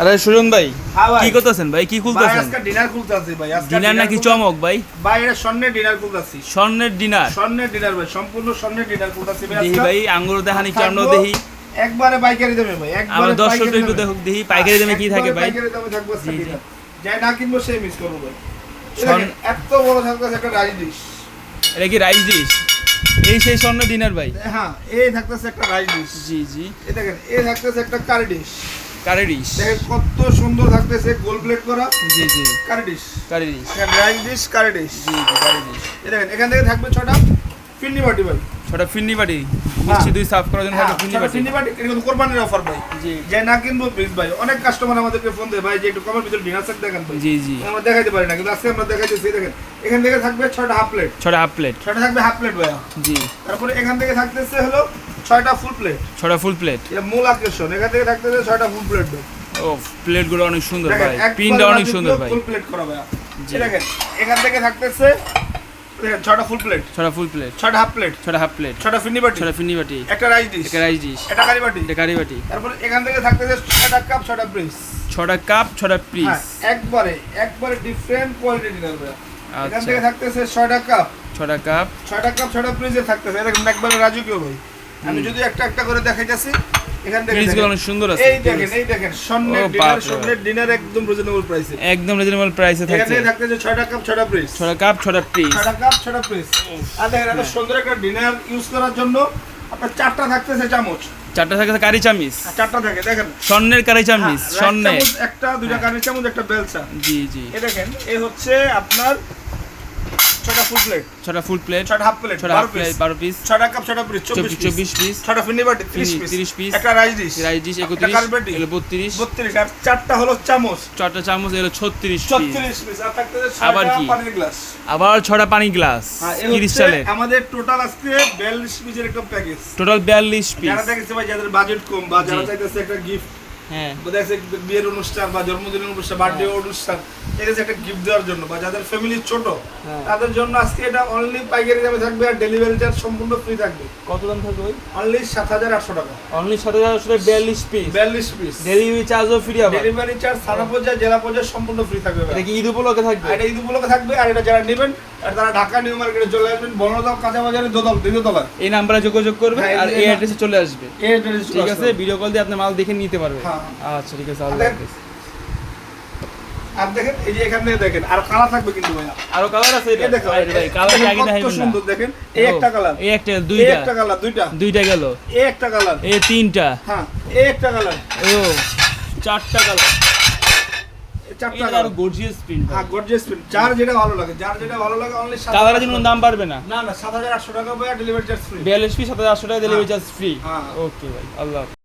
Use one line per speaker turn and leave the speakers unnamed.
আরে সুজন ভাই
হ্যাঁ
কি করতেছেন ভাই? কি খুলতেছেন?
আজকে ডিনার খুলতাছি ভাই আজকে
ডিনার নাকি চমক ভাই?
ভাই এটা স্বর্ণের ডিনার খুলতাছি।
স্বর্ণের ডিনার
স্বর্ণের ডিনার ভাই সম্পূর্ণ স্বর্ণের ডিনার খুলতাছি ভাই
দেখি। ভাই আঙ্গুর দেখানি চন্ড দেখি।
একবারে পাইকারি দামে ভাই একবারে
দর্শক একটু দেখুক দেখি পাইকারি দামে কি থাকে ভাই।
পাইকারি দামে থাকব। যাই না কিনবো সেই মিস করব ভাই। এত বড় থাকতেছে একটা রাইস ডিশ
এটা কি রাইস ডিশ এই সেই স্বর্ণ ডিনার ভাই।
হ্যাঁ এই থাকতেছে একটা রাইস ডিশ
জি জি।
এই দেখেন এই থাকতেছে একটা কারি ডিশ
কারি ডিশ।
দেখেন কত সুন্দর থাকতেছে গোল প্লেট করা।
জি জি।
Curry dish.
Curry dish.
Rice dish curry dish.
জি জি কারি
দেখেন এখান থেকে থাকবে ছটা। ফিন্নি বাটি ভাই।
ছোটা ফিন্নি বাটি। মিষ্টি দুই সার্ভ করার জন্য
হ্যাঁ,
ফিন্নি বাটি।
ফিন্নি বাটি কিন্তু কোরবানির অফার ভাই।
জি।
যে না কিনবো প্লিজ ভাই অনেক কাস্টমার আমাদেরকে ফোন দেয় ভাই যে একটু কমের ভিতরে ডিনার সেট দেখেন ভাই।
জি জি।
আমরা দেখাইতে পারি না কিন্তু আজকে আমরা দেখাইতেছি দেখেন এখান থেকে থাকবে ছয়টা হাফ প্লেট
ছটা হাফ প্লেট
ছয়টা থাকবে হাফ প্লেট ভাইয়া।
জি।
তারপরে এখান থেকে থাকতেছে হলো ছয়টা ফুল প্লেট
ছটা ফুল প্লেট
এটা মূল আকর্ষণ এখান থেকে থাকতেছে ছয়টা ফুল প্লেট ভাই।
ও প্লেটগুলো অনেক সুন্দর ভাই। পিনটা অনেক সুন্দর ভাই।
ফুল প্লেট করা দেখেন এখান থেকে থাকতেছে ছয়টা ফুল প্লেট
ছটা ফুল প্লেট
ছয়টা হাফ প্লেট
ছটা হাফ প্লেট
ছয়টা ফিন্নি বাটি।
ছটা ফিন্নি বাটি।
একটা রাইস ডিশ
একটা রাইস ডিশ
একটা কারি বাটি।
একটা কারি বাটি।
তারপরে এখান থেকে থাকতেছে ছয়টা কাপ ছয়টা প্রেস
ছটা কাপ ছটা পিস
হ্যাঁ একবারে একবারে ডিফারেন্ট কোয়ালিটি ডিনার এখান থেকে থাকতেছে ছয়টা কাপ
ছটা কাপ
ছয়টা কাপ ছয়টা প্রিজে থাকতেছে। দেখেন একবারে রাজকীয় ভাই আমি যদি একটা একটা করে দেখাইতেছি
পিসগুলো অনেক সুন্দর আছে
এই দেখেন এই দেখেন স্বর্ণের ডিনার স্বর্ণের ডিনার একদম রিজনেবল প্রাইসে
একদম রিজনেবল প্রাইসে
এখান
থাকছে।
থেকে থাকতেছে ছয়টা কাপ ছয়টা প্রিজ
ছটা কাপ ছটা পিস
ছয়টা কাপ ছয়টা প্রিজ আর দেখেন এত সুন্দর একটা ডিনার ইউজ করার জন্য আপনার চারটা থাকতেছে চামচ।
চারটা কারি চামিচ।
চারটা থাকে দেখেন।
স্বর্ণের কারি চামিচ
হ্যাঁ,
স্বর্ণের।
একটা দুইটা কারি চামচ একটা বেলচা
জি জি।
এই দেখেন এই হচ্ছে আপনার ছয়টা ফুল প্লেট
ছটা ফুল প্লেট
ছয়টা হাফ প্লেট
ছটা হাফ প্লেট বারো পিস
ছয়টা কাপ ছয়টা প্রিজ চব্বিশ
চব্বিশ চব্বিশ পিস
ছয়টা ফিন্নি বাটি তিরিশ- পিস
তিরিশ piece।
একটা রাইস ডিশ
রাইস ডিশ একত্রিশ
কালবাটি।
এগুলো বত্রিশ।
বত্রিশ আর চারটা হলো চামচ।
চারটা চামচ এগুলো ছত্রিশ পিস
ছত্রিশ পিস আর থাকতেছে
আবার কি?
পানির গ্লাস
আবার ছটা পানি গ্লাস
হ্যাঁ,
তিরিশ
আমাদের টোটাল আজকে বিয়াল্লিশ পিসের একটা প্যাকেজ
টোটাল বিয়াল্লিশ পিস
যারা দেখেছে ভাই যাদের বাজেট কম বা যারা চাইতেছে একটা গিফট দেখছে বিয়ের অনুষ্ঠান বা জন্মদিনের অনুষ্ঠান বার্থডে অনুষ্ঠান এটা একটা গিফট দেওয়ার জন্য বা যাদের ফ্যামিলি ছোট
হ্যাঁ।
তাদের জন্য আজকে এটা অনলি পাইকারি দামে থাকবে আর ডেলিভারি চার্জ সম্পূর্ণ ফ্রি থাকবে।
কত দাম থাকবে
অনলি সাত হাজার আটশো টাকা।
অনলি সাত হাজার আসলে বিয়াল্লিশ পিস
বিয়াল্লিশ পিস
ডেলিভারি চার্জও ফ্রি আবার।
ডেলিভারি চার্জ থানা পর্যায়ে জেলা পর্যায়ে সম্পূর্ণ ফ্রি থাকবে।
এটা কি ঈদ উপলক্ষে থাকবে?
এটা ঈদ উপলক্ষে থাকবে আর এটা যারা নেবেন আর তারা ঢাকা নিউ মার্কেটে চলে আসবেন। বনদাম কাঁচা বাজারে দোদল দ্বিতীয়তলা
এই নাম্বারে যোগাযোগ করবে আর
এই-
এই
এই-
অ্যাড্রেসে চলে আসবে।
এই address
ঠিক আছে ভিডিও কল দিয়ে আপনি মাল দেখে নিতে পারবে আচ্ছা ঠিক আছে আল্লাহ হাফেজ।
আর দেখেন এই যে এখান দেখেন আর কালার থাকবে কিন্তু ভাইয়া।
আরও কালার আছে এটা?
দেখো
ভাই কালার আগে
কত
না?
সুন্দর দেখেন এই একটা কালার
এই একটা
এই
দুইটা
একটা কালার দুইটা।
দুইটা গেল।
এই একটা কালার
এই তিনটা।
হ্যাঁ এই একটা কালার
ও চারটা কালার
চারটা
এটা আরও
কালার
গর্জিয়াস প্রিন্ট
হ্যাঁ গর্জিয়াস প্রিন্ট যার যেটা ভালো লাগে যার যেটা ভালো লাগে অনলি
দাম পারবে না।
না টাকা ডেলিভারি চার্জ ফ্রি
পিস টাকা ডেলিভারি চার্জ ফ্রি
হ্যাঁ।
ওকে ভাই আল্লাহ।